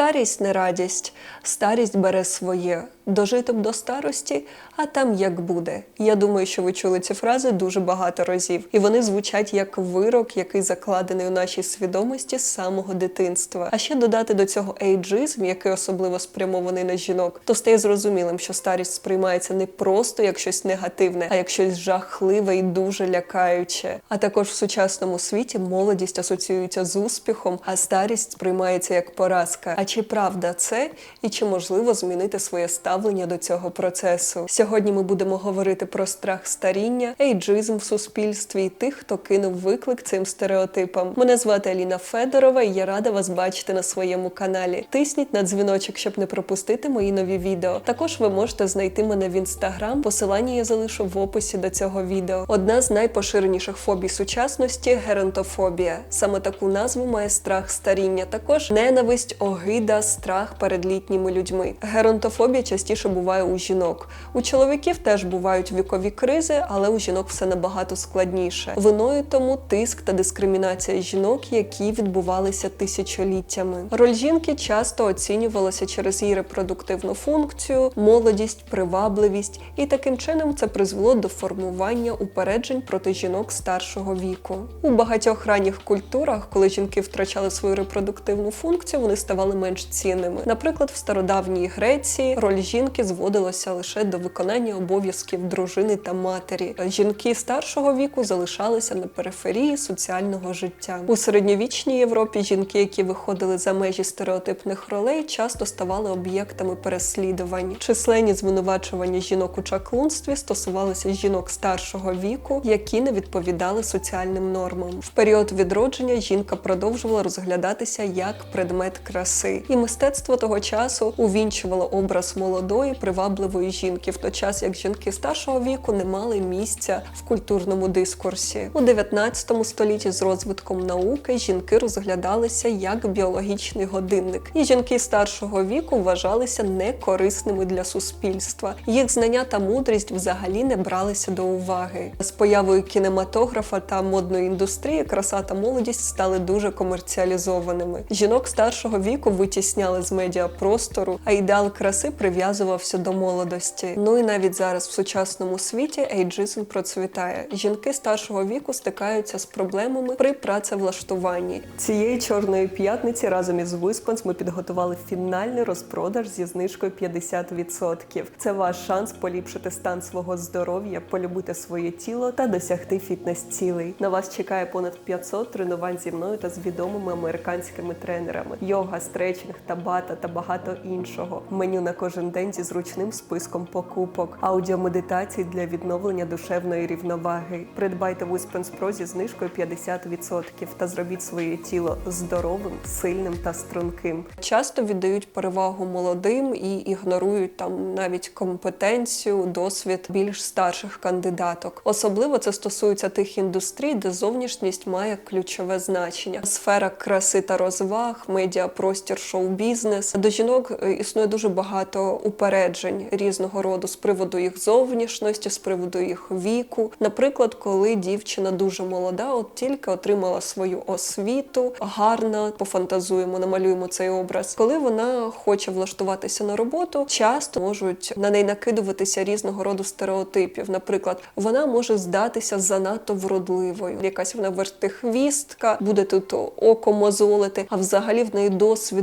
Старість не радість, старість бере своє. Дожити до старості, а там як буде. Я думаю, що ви чули ці фрази дуже багато разів, і вони звучать як вирок, який закладений у нашій свідомості з самого дитинства. А ще додати до цього ейджизм, який особливо спрямований на жінок, то стає зрозумілим, що старість сприймається не просто як щось негативне, а як щось жахливе і дуже лякаюче. А також в сучасному світі молодість асоціюється з успіхом, а старість сприймається як поразка. Чи правда це і чи можливо змінити своє ставлення до цього процесу? Сьогодні ми будемо говорити про страх старіння, ейджизм в суспільстві і тих, хто кинув виклик цим стереотипам. Мене звати Аліна Федорова, і я рада вас бачити на своєму каналі. Тисніть на дзвіночок, щоб не пропустити мої нові відео. Також ви можете знайти мене в інстаграм. Посилання я залишу в описі до цього відео. Одна з найпоширеніших фобій сучасності геронтофобія. Саме таку назву має страх старіння. Також ненависть, огида, страх перед літніми людьми. Геронтофобія частіше буває у жінок. У чоловіків теж бувають вікові кризи, але у жінок все набагато складніше. Виною тому тиск та дискримінація жінок, які відбувалися тисячоліттями. Роль жінки часто оцінювалася через її репродуктивну функцію, молодість, привабливість, і таким чином це призвело до формування упереджень проти жінок старшого віку. У багатьох ранніх культурах, коли жінки втрачали свою репродуктивну функцію, вони ставали менш цінними. Наприклад, в стародавній Греції роль жінки зводилася лише до виконання обов'язків дружини та матері. Жінки старшого віку залишалися на периферії соціального життя. У середньовічній Європі жінки, які виходили за межі стереотипних ролей, часто ставали об'єктами переслідувань. Численні звинувачування жінок у чаклунстві стосувалися жінок старшого віку, які не відповідали соціальним нормам. В період відродження жінка продовжувала розглядатися як предмет краси, і мистецтво того часу увінчувало образ молодої, привабливої жінки, в той час як жінки старшого віку не мали місця в культурному дискурсі. У 19 столітті з розвитком науки жінки розглядалися як біологічний годинник, і жінки старшого віку вважалися некорисними для суспільства. Їх знання та мудрість взагалі не бралися до уваги. З появою кінематографа та модної індустрії краса та молодість стали дуже комерціалізованими. Жінок старшого віку витісняли з медіапростору, а ідеал краси прив'язувався до молодості. Ну і навіть зараз в сучасному світі ейджизм процвітає. Жінки старшого віку стикаються з проблемами при працевлаштуванні. Цієї чорної п'ятниці разом із Виспанс ми підготували фінальний розпродаж зі знижкою 50%. Це ваш шанс поліпшити стан свого здоров'я, полюбити своє тіло та досягти фітнес-цілей. На вас чекає понад 500 тренувань зі мною та з відомими американськими тренерами: йога, стретчинг, табата та багато іншого. Меню на кожен день зі зручним списком покупок, аудіомедитації для відновлення душевної рівноваги. Придбайте Whisperns Pro зі знижкою 50% та зробіть своє тіло здоровим, сильним та струнким. Часто віддають перевагу молодим і ігнорують там навіть компетенцію, досвід більш старших кандидаток. Особливо це стосується тих індустрій, де зовнішність має ключове значення. Сфера краси та розваг, медіапростір, шоу-бізнес. До жінок е, існує дуже багато упереджень різного роду з приводу їх зовнішності, з приводу їх віку. Наприклад, коли дівчина дуже молода, от тільки отримала свою освіту, гарна, пофантазуємо, намалюємо цей образ. Коли вона хоче влаштуватися на роботу, часто можуть на неї накидуватися різного роду стереотипів. Наприклад, вона може здатися занадто вродливою. Якась вона вертихвістка, буде тут око мозолити, а взагалі в неї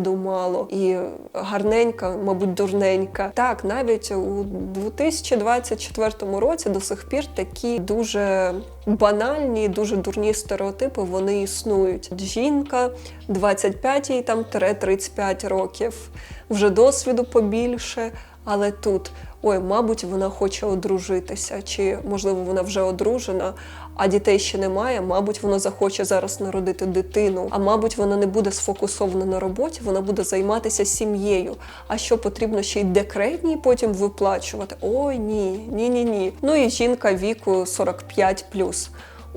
досвіду мало і гарненька, мабуть, дурненька. Так, навіть у 2024 році до сих пір такі дуже банальні, дуже дурні стереотипи вони існують. Жінка 25 їй там 35 років, вже досвіду побільше, але тут. Ой, мабуть, вона хоче одружитися, чи можливо вона вже одружена, а дітей ще немає. Мабуть, вона захоче зараз народити дитину. А мабуть, вона не буде сфокусована на роботі, вона буде займатися сім'єю. А що потрібно ще й декретній потім виплачувати? Ой, ні, ні, ні, ні. Ну і жінка віку 45+.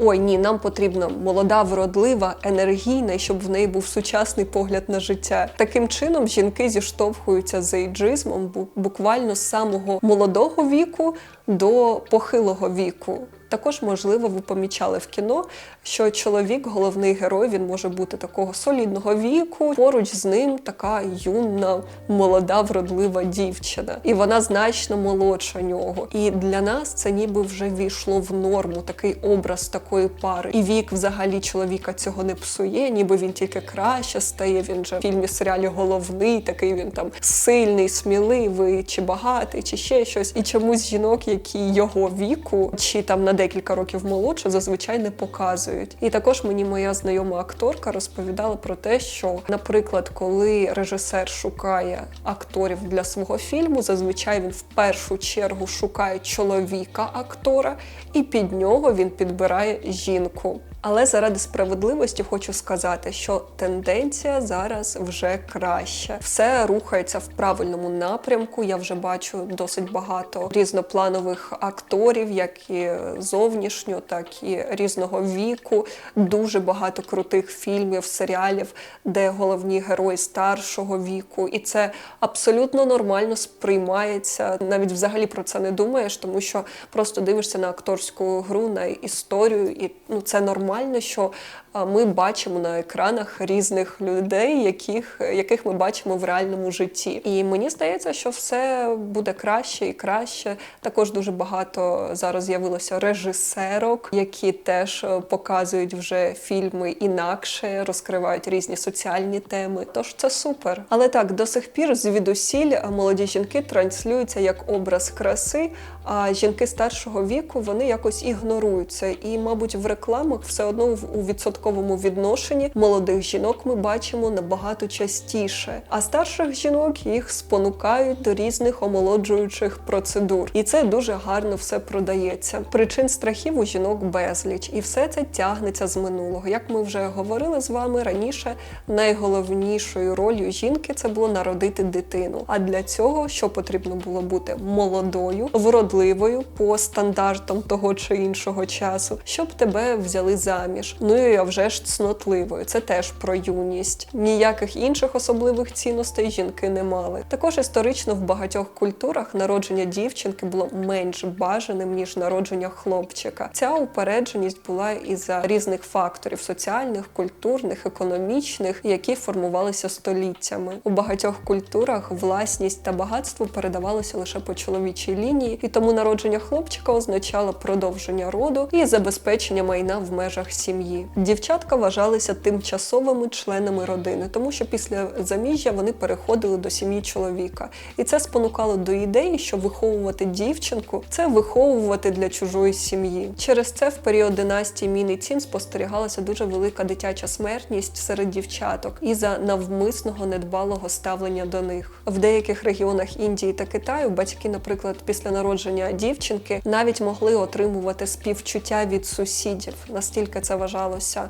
Ой, ні, нам потрібна молода, вродлива, енергійна, щоб в неї був сучасний погляд на життя. Таким чином жінки зіштовхуються з ейджизмом буквально з самого молодого віку до похилого віку. Також, можливо, ви помічали в кіно, що чоловік, головний герой, він може бути такого солідного віку. Поруч з ним така юна, молода, вродлива дівчина, і вона значно молодша нього. І для нас це ніби вже війшло в норму такий образ такої пари. І вік взагалі чоловіка цього не псує, ніби він тільки краще стає. Він же в фільмі серіалі головний, такий він там сильний, сміливий, чи багатий, чи ще щось. І чомусь жінок, які його віку, чи там на декілька років молодше, зазвичай не показують. І також мені моя знайома акторка розповідала про те, що, наприклад, коли режисер шукає акторів для свого фільму, зазвичай він в першу чергу шукає чоловіка актора, і під нього він підбирає жінку. Але заради справедливості хочу сказати, що тенденція зараз вже краща. Все рухається в правильному напрямку. Я вже бачу досить багато різнопланових акторів, як і зовнішньо, так і різного віку. Дуже багато крутих фільмів, серіалів, де головні герої старшого віку, і це абсолютно нормально сприймається. Навіть взагалі про це не думаєш, тому що просто дивишся на акторську гру, на історію, і ну це нормально, що а, ми бачимо на екранах різних людей, яких, яких ми бачимо в реальному житті. І мені здається, що все буде краще і краще. Також дуже багато зараз з'явилося режисерок, які теж е, показують вже фільми інакше, розкривають різні соціальні теми. Тож це супер. Але так до сих пір звідусіль молоді жінки транслюються як образ краси. А жінки старшого віку вони якось ігноруються. І, мабуть, в рекламах все одно у відсотковому відношенні молодих жінок ми бачимо набагато частіше. А старших жінок їх спонукають до різних омолоджуючих процедур. І це дуже гарно все продається. Причин страхів у жінок безліч, і все це тягнеться з минулого. Як ми вже говорили з вами раніше, найголовнішою ролью жінки це було народити дитину. А для цього що потрібно було бути молодою, вродливою по стандартам того чи іншого часу, щоб тебе взяли заміж. Ну і а вже ж цнотливою. Це теж про юність. Ніяких інших особливих цінностей жінки не мали. Також історично в багатьох культурах народження дівчинки було менш бажаним ніж народження хлопчика. Ця упередженість була із-за різних факторів соціальних, культурних, економічних, які формувалися століттями. У багатьох культурах власність та багатство передавалося лише по чоловічій лінії, і тому народження хлопчика означало продовження роду і забезпечення майна в межах сім'ї. Дівчатка вважалися тимчасовими членами родини, тому що після заміжжя вони переходили до сім'ї чоловіка, і це спонукало до ідеї, що виховувати дівчинку це виховувати для чужої сім'ї. Через це в період династії Міни Цін спостерігалася дуже велика дитяча смертність серед дівчаток і за навмисного недбалого ставлення до них. В деяких регіонах Індії та Китаю батьки, наприклад, після народження дівчинки навіть могли отримувати співчуття від сусідів. Настільки це вважалося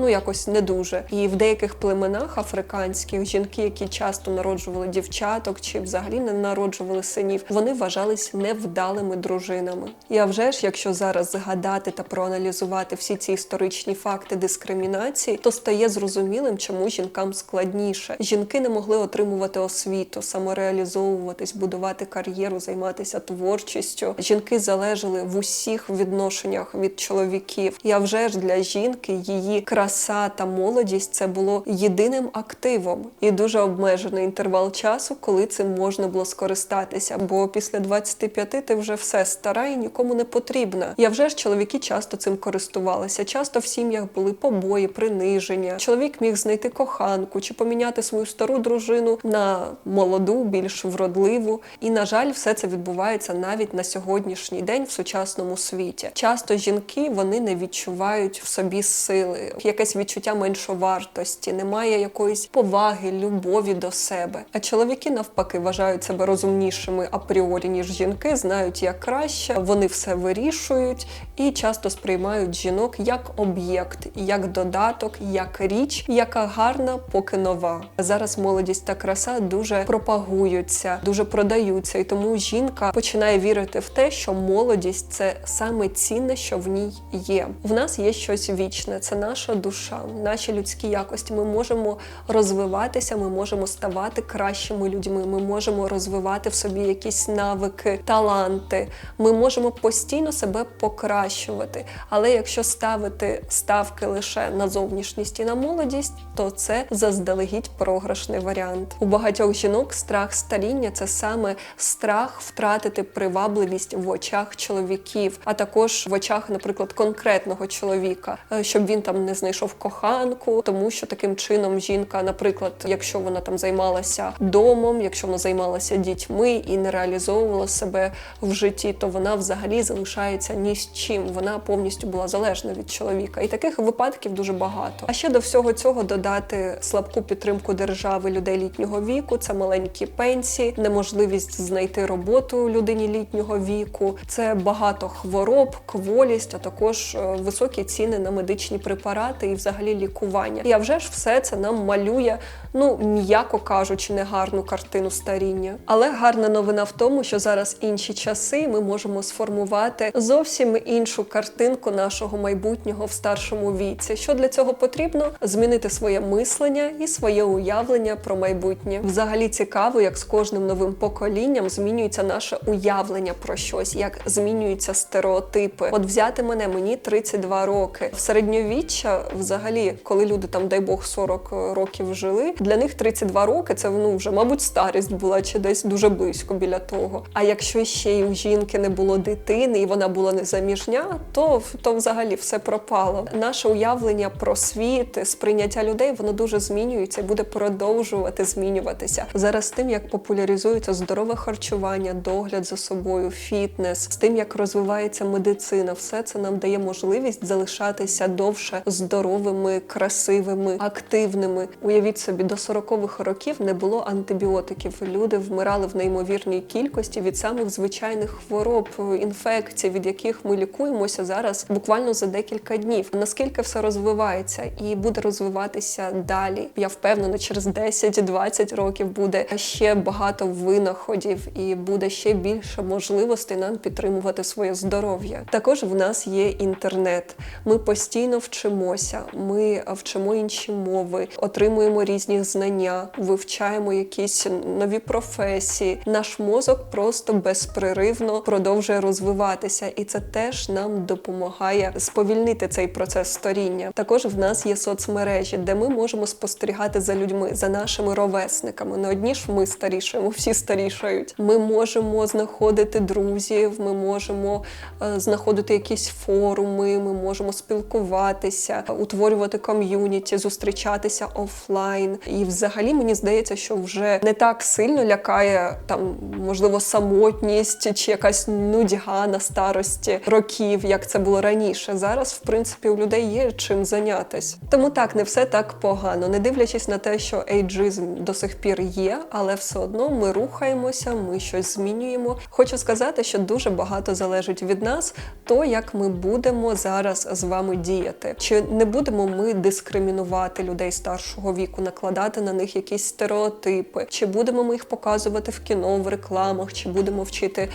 ну якось не дуже. І в деяких племенах африканських жінки, які часто народжували дівчаток чи взагалі не народжували синів, вони вважались невдалими дружинами. А вже ж, якщо зараз згадати та проаналізувати всі ці історичні факти дискримінації, то стає зрозумілим, чому жінкам складніше. Жінки не могли отримувати освіту, самореалізовуватись, будувати кар'єру, займатися творчістю. Жінки залежали в усіх відношеннях від чоловіків. А вже ж для жінки її краса та молодість це було єдиним активом і дуже обмежений інтервал часу, коли цим можна було скористатися. Бо після 25 ти вже все стара і нікому не потрібна. А вже ж чоловіки часто цим користувалися. Часто в сім'ях були побої, приниження. Чоловік міг знайти коханку чи поміняти свою стару дружину на молоду, більш вродливу. І на жаль, все це відбувається навіть на сьогоднішній день в сучасному світі. Часто жінки вони не відчувають в собі сили, якесь відчуття меншовартості, немає якоїсь поваги, любові до себе. А чоловіки навпаки вважають себе розумнішими апріорі, ніж жінки, знають як краще, вони все вирішують і часто сприймають жінок як об'єкт, як додаток, як річ, яка гарна, поки нова. Зараз молодість та краса дуже пропагуються, дуже продаються, і тому жінка починає вірити в те, що молодість це саме цінне, що в ній є. В нас є щось вічне, це наша душа душа, наші людські якості. Ми можемо розвиватися, ми можемо ставати кращими людьми. Ми можемо розвивати в собі якісь навики, таланти. Ми можемо постійно себе покращувати. Але якщо ставити ставки лише на зовнішність і на молодість, то це заздалегідь програшний варіант. У багатьох жінок страх старіння це саме страх втратити привабливість в очах чоловіків, а також в очах, наприклад, конкретного чоловіка, е, щоб він там не знайшов коханку, тому що таким чином жінка, наприклад, якщо вона там займалася домом, якщо вона займалася дітьми і не реалізовувала себе в житті, то вона взагалі залишається ні з чим. Вона повністю була залежна від чоловіка. І таких випадків дуже багато. А ще до всього цього додати слабку підтримку держави людей літнього віку, це маленькі пенсії, неможливість знайти роботу людині літнього віку, це багато хвороб, кволість, а також е, високі ціни на медичні і взагалі лікування. І вже ж все це нам малює, ну м'яко кажучи, негарну картину старіння. Але гарна новина в тому, що зараз інші часи ми можемо сформувати зовсім іншу картинку нашого майбутнього в старшому віці. Що для цього потрібно? Змінити своє мислення і своє уявлення про майбутнє. Взагалі цікаво, як з кожним новим поколінням змінюється наше уявлення про щось, як змінюються стереотипи. От взяти мене, мені 32 роки. В середньовіччя, взагалі, коли люди там, дай Бог, 40 років жили, для них 32 роки це ну вже, мабуть, старість була чи десь дуже близько біля того. А якщо ще й у жінки не було дитини і вона була незаміжня, то, то взагалі все пропало. Наше уявлення про світ, сприйняття людей, воно дуже змінюється і буде продовжувати змінюватися. Зараз тим, як популяризується здорове харчування, догляд за собою, фітнес, з тим, як розвивається медицина, все це нам дає можливість залишатися довше здоровими, красивими, активними. Уявіть собі, до 40-х років не було антибіотиків. Люди вмирали в неймовірній кількості від самих звичайних хвороб, інфекцій, від яких ми лікуємося зараз буквально за декілька днів. Наскільки все розвивається і буде розвиватися далі? Я впевнена, через 10-20 років буде ще багато винаходів і буде ще більше можливостей нам підтримувати своє здоров'я. Також в нас є інтернет. Ми постійно вчимося, ми вчимо інші мови, отримуємо різні знання, вивчаємо якісь нові професії. Наш мозок просто безпреривно продовжує розвиватися, і це теж нам допомагає сповільнити цей процес старіння. Також в нас є соцмережі, де ми можемо спостерігати за людьми, за нашими ровесниками. Не одні ж ми старішаємо, всі старішають. Ми можемо знаходити друзів, ми можемо е, знаходити якісь форуми, ми можемо спілкуватися, утворювати ком'юніті, зустрічатися офлайн. І взагалі мені здається, що вже не так сильно лякає там, можливо, самотність чи якась нудьга на старості років, як це було раніше. Зараз, в принципі, у людей є чим зайнятися. Тому так, не все так погано, не дивлячись на те, що ейджизм до сих пір є, але все одно ми рухаємося, ми щось змінюємо. Хочу сказати, що дуже багато залежить від нас, то як ми будемо зараз з вами діяти. Чи не будемо ми дискримінувати людей старшого віку, накладати на них якісь стереотипи, чи будемо ми їх показувати в кіно, в рекламах, чи будемо вчити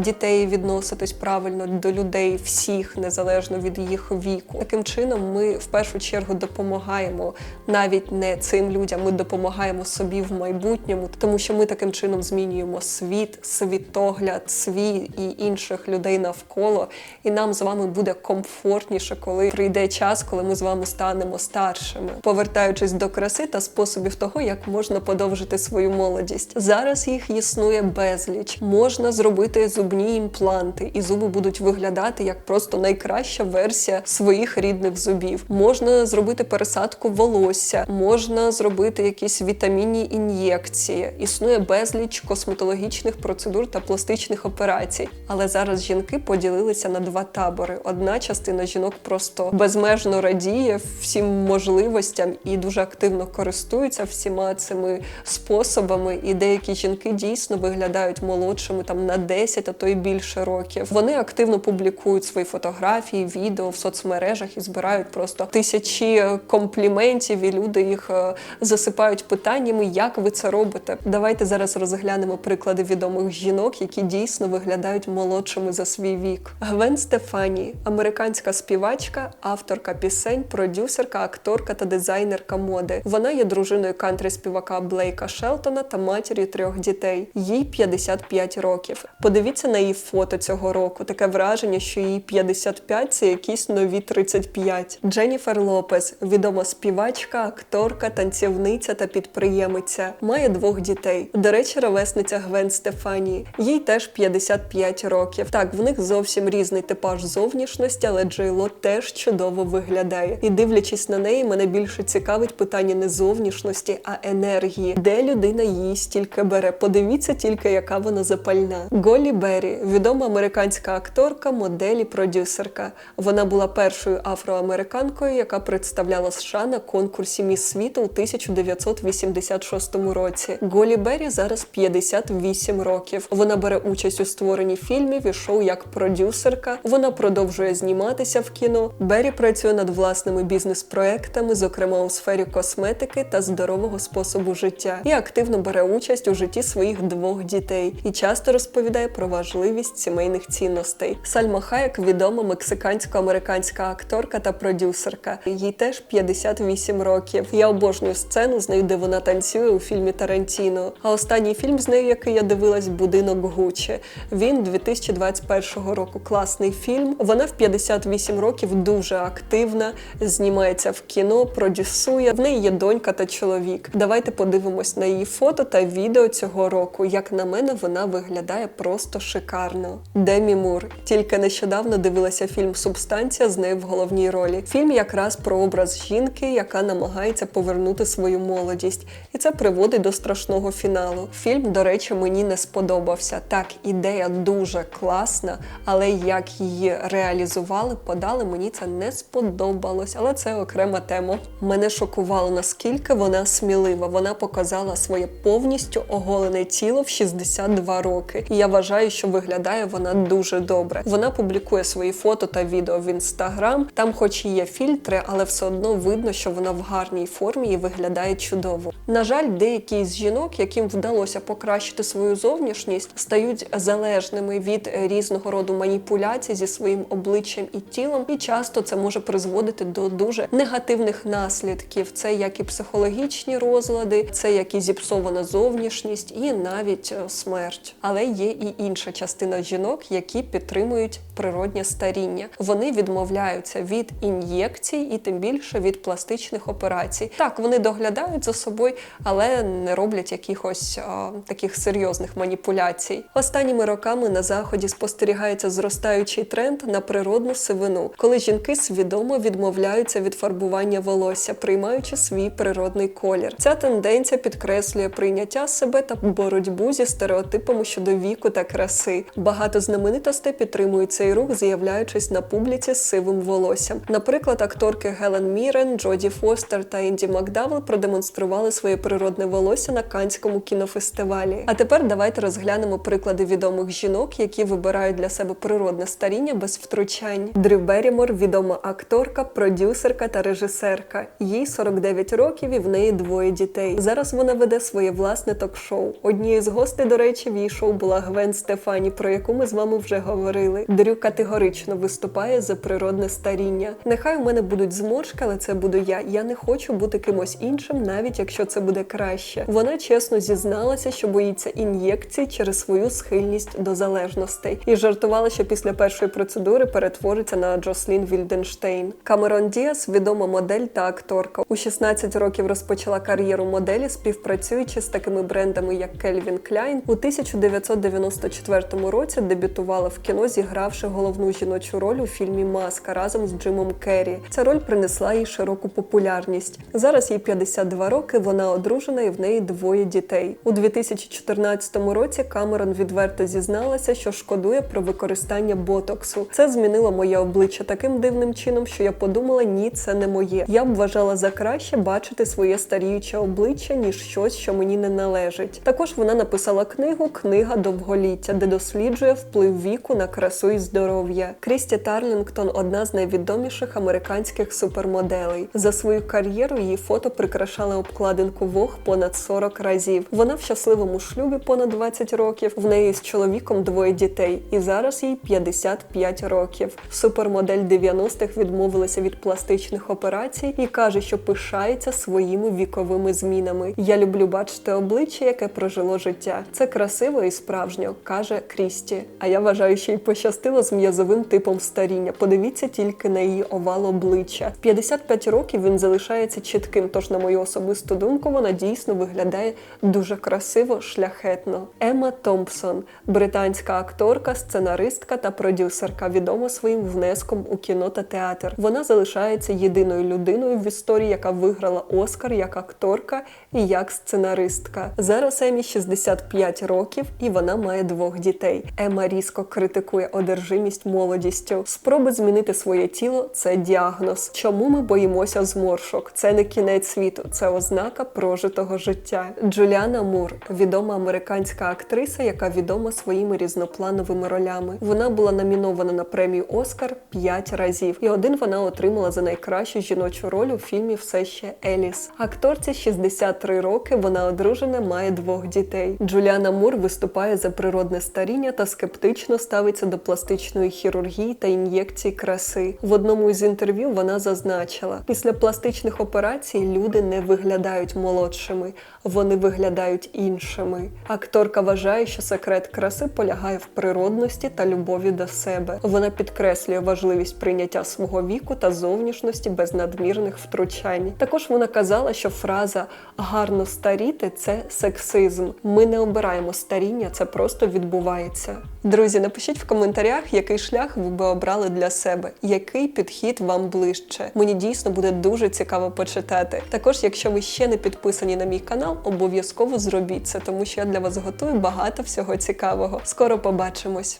дітей відноситись правильно до людей всіх, незалежно від їх віку. Таким чином, ми в першу чергу допомагаємо навіть не цим людям, ми допомагаємо собі в майбутньому, тому що ми таким чином змінюємо світ, світогляд, свій і інших людей навколо, і нам з вами буде комфортніше, коли прийде час, коли ми з вами станемо старшими, повертаючись до краси та способів того, як можна подовжити свою молодість. Зараз їх існує безліч. Можна зробити зубні імпланти, і зуби будуть виглядати як просто найкраща версія своїх рідних зубів. Можна зробити пересадку волосся, можна зробити якісь вітамінні ін'єкції. Існує безліч косметологічних процедур та пластичних операцій. Але зараз жінки поділилися на два табори. Одна частина жінок просто безмежно радіє всім можливостям і дуже активно користуються всіма цими способами. І деякі жінки дійсно виглядають молодшими там на 10, а то й більше років. Вони активно публікують свої фотографії, відео в соцмережах і збирають просто тисячі компліментів, і люди їх е, засипають питаннями, як ви це робите. Давайте зараз розглянемо приклади відомих жінок, які дійсно виглядають молодшими за свій вік. Гвен Стефані, американська співачка, авторка пісень. продюсерка, акторка та дизайнерка моди. Вона є дружиною кантрі співака Блейка Шелтона та матір'ю трьох дітей. Їй 55 років. Подивіться на її фото цього року. Таке враження, що їй 55 – це якісь нові 35. Дженніфер Лопес, відома співачка, акторка, танцівниця та підприємиця. Має двох дітей. До речі, ровесниця Гвен Стефанії. Їй теж 55 років. Так, в них зовсім різний типаж зовнішності, але Джейло теж чудово виглядає. І дивлячись на неї, мене більше цікавить питання не зовнішності, а енергії. Де людина її стільки бере? Подивіться тільки, яка вона запальна. Голі Беррі, відома американська акторка, модель і продюсерка. Вона була першою афроамериканкою, яка представляла США на конкурсі Міс світу у 1986 році. Голі Беррі зараз 58 років. Вона бере участь у створенні фільмів і шоу як продюсерка. Вона продовжує зніматися в кіно. Беррі працює над власними бізнес-проектами, зокрема у сфері косметики та здорового способу життя, і активно бере участь у житті своїх двох дітей і часто розповідає про важливість сімейних цінностей. Сальма Хаєк відома мексикансько-американська акторка та продюсерка. Їй теж 58 років. Я обожнюю сцену з нею, де вона танцює у фільмі Тарантіно. А останній фільм з нею, який я дивилась, будинок Гуччі. Він 2021 року. Класний фільм. Вона в 58 років дуже активна, знімається в кіно, продюсує. В неї є донька та чоловік. Давайте подивимось на її фото та відео цього року. Як на мене, вона виглядає просто шикарно. Демі Мур тільки нещодавно дивилася фільм Субстанція з нею в головній ролі. Фільм якраз про образ жінки, яка намагається повернути свою молодість, і це приводить до страшного фіналу. Фільм, до речі, мені не сподобався. Так, ідея дуже класна, але як її реалізували, подали, мені це не сподобалось. Але це окрема тема. Мене шокувало наскільки вона смілива. Вона показала своє повністю оголене тіло в 62 роки. І я вважаю, що виглядає вона дуже добре. Вона публікує свої фото та відео в інстаграм. Там, хоч і є фільтри, але все одно видно, що вона в гарній формі і виглядає чудово. На жаль, деякі з жінок, яким вдалося покращити свою зовнішність, стають залежними від різного роду маніпуляцій зі своїм обличчям і тілом, і часто це може призводити до дуже негативних наслідків. Це як і психологічні розлади, це як і зіпсована зовнішність, і навіть е, смерть. Але є і інша частина жінок, які підтримують природнє старіння. Вони відмовляються від ін'єкцій і тим більше від пластичних операцій. Так, вони доглядають за собою, але не роблять якихось а, таких серйозних маніпуляцій. Останніми роками на заході спостерігається зростаючий тренд на природну сивину, коли жінки свідомо відмовляються від фарбування волосся, приймаючи свій природний колір. Ця тенденція підкреслює прийняття себе та боротьбу зі стереотипами щодо віку та краси. Багато знаменитостей підтримують цей рух, з'являючись на публіці з сивим волоссям. Наприклад, акторки Гелен Мірен, Джоді Фостер та Інді Макдавел продемонстрували своє природне волосся на Канському кінофестивалі. А тепер давайте розглянемо приклади відомих жінок, які вибирають для себе природне старіння без втручань. Дрю Берімор відома акторка, продюсерка та режисерка. Їй 49 років і в неї двоє дітей. Зараз вона веде своє власне ток-шоу. Однією з гостей, до речі, в її шоу була Гвен Стефані, про яку ми з вами вже говорили. Дрю категорично виступає за природне старіння. Нехай у мене будуть зморшки, але це буду я. Я не хочу бути кимось іншим, навіть якщо це буде краще. Вона чесно зізналася, що боїться ін'єкцій через свою схильність до залежностей, і жартувала, що після першої процедури перетвориться на Джослін Вільденштейн. Камерон Діас відома модель та акторка. У 16 років розпочала кар'єру моделі, співпрацюючи з такими брендами, як Кельвін Кляйн. У 1994 році дебютувала в кіно, зігравши головну жіночу роль у фільмі Маска разом з Джимом Керрі. Ця роль принесла їй широку популярність. Зараз їй 52 роки. Вона одружена і в неї двоє дітей. У 2014 році Камерон відверто зізналася, що шкодує про використання ботоксу. Це змінило моє обличчя таким дивним чином, що я подумала, ні, це не моє. Я б вважала за краще бачити своє старіюче обличчя, ніж щось, що мені не належить. Також вона написала книгу Книга довголіття, де досліджує вплив віку на красу і здоров'я. Крісті Тарлінгтон одна з найвідоміших американських супермоделей. За свою кар'єру її фото прикрашали обкладинку Vogue понад 40 разів. Вона в щасливому шлюбі понад 20 років. В неї з чоловіком двоє дітей, і зараз їй 55 років. Супермодель 90-х відмовилася від пластичних операцій і каже, що пишається своїми віковими змінами. Я люблю бачити обличчя, яке прожило життя. Це красиво і справжньо, каже Крісті. А я вважаю, що й пощастило з м'язовим типом старіння. Подивіться тільки на її овал обличчя. В 55 років він залишається чітким. Тож, на мою особисту думку, вона дійсно виглядає дуже красиво, шляхетно. Емма Томпсон, британська акторка, сценаристка та продюсерка, відома своїм внеском у кіно та театр. Вона залишається єдиною людиною в історії, яка виграла Оскар як акторка і як сценаристка. Зараз Емі 65 років і вона має двох дітей. Ема різко критикує одержимість молодістю. Спроби змінити своє тіло це діагноз. Чому ми боїмося зморшок? Це не кінець світу, це ознака прожитого життя. Джуліана Мур, відома американська актриса, яка відома своїми різноплановими ролями. Вона була номінована на премію Оскар 5 разів, і один вона отримала за найкращу жіночу роль у фільмі Все ще Еліс. Акторці 63 роки. Вона одружена, має двох дітей. Джуліана Мур виступає за природне старіння та скептично ставиться до пластичної хірургії та ін'єкцій краси. В одному із інтерв'ю вона зазначила: після пластичних операцій люди не виглядають молодшими, вони виглядають іншими. Акторка вважає, що секрет краси полягає в природності та любові до себе. Вона підкреслює важливість прийняття свого віку та зовнішності без надмірних втручань. Також вона казала, що фраза гарно старіти це сексизм. Ми не обираємо старіння, це просто відбувається. Друзі, напишіть в коментарях, який шлях ви би обрали для себе, який підхід вам ближче. Мені дійсно буде дуже цікаво почитати. Також, якщо ви ще не підписані на мій канал, обов'язково зробіть це, тому що я для вас готую багато всього цікавого. Скоро побачимось.